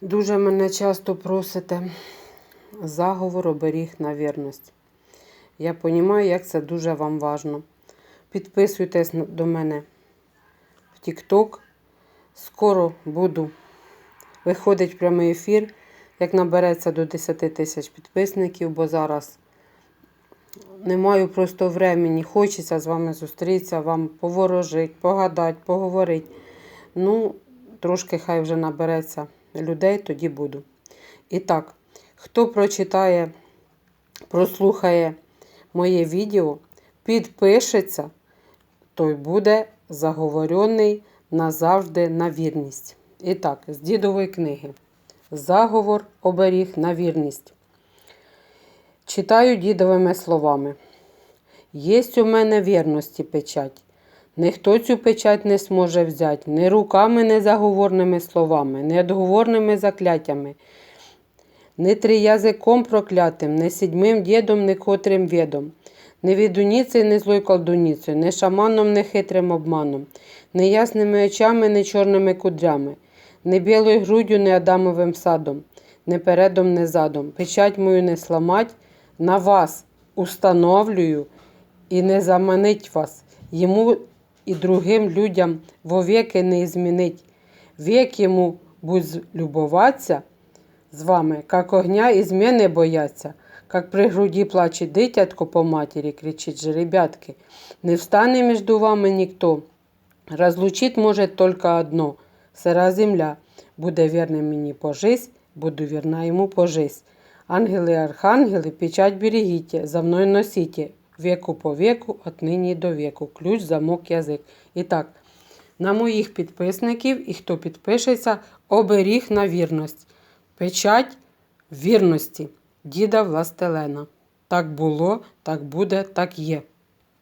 Дуже мене часто просите заговор оберіг на вірність. Я розумію, як це дуже вам важно. Підписуйтесь до мене в TikTok. Скоро буду виходить прямий ефір, як набереться до 10 тисяч підписників, бо зараз не маю просто времени. Хочеться з вами зустрітися, вам поворожити, погадати, поговорити. Ну, трошки хай вже набереться людей, тоді буду. І так, хто прочитає, прослухає моє відео, підпишеться, той буде заговорений назавжди на вірність. І так, з дідової книги. Заговор оберіг на вірність. Читаю дідовими словами. Єсть у мене вірності печать. Ніхто цю печать не зможе взяти ні руками, ні заговорними словами, ні одговорними закляттями, ні триязиком проклятим, ні сідьмим дідом, ні котрим відом, ні відуніцею, ні злою колдуніцею, ні шаманом, ні хитрим обманом, ні ясними очами, ні чорними кудрями, ні білою груддю, ні адамовим садом, ні передом, ні задом. Печать мою не сламать, на вас установлюю і не заманить вас, йому і другим людям вовеки не змінить. Век йому будь любуватися з вами, як огня і зміни бояться, як при груді плаче дитятко по матері, кричить же, ребятки, не встане між вами ніхто. Разлучить може тільки одно – сира земля. Буде вірним мені по жизнь, буду вірна йому по жизнь. Ангели архангели, печать берегите, за мною носите, веку по веку, отнині до веку, ключ, замок, язик. І так, на моїх підписників і хто підпишеться, оберіг на вірність. Печать вірності діда Властелена. Так було, так буде, так є.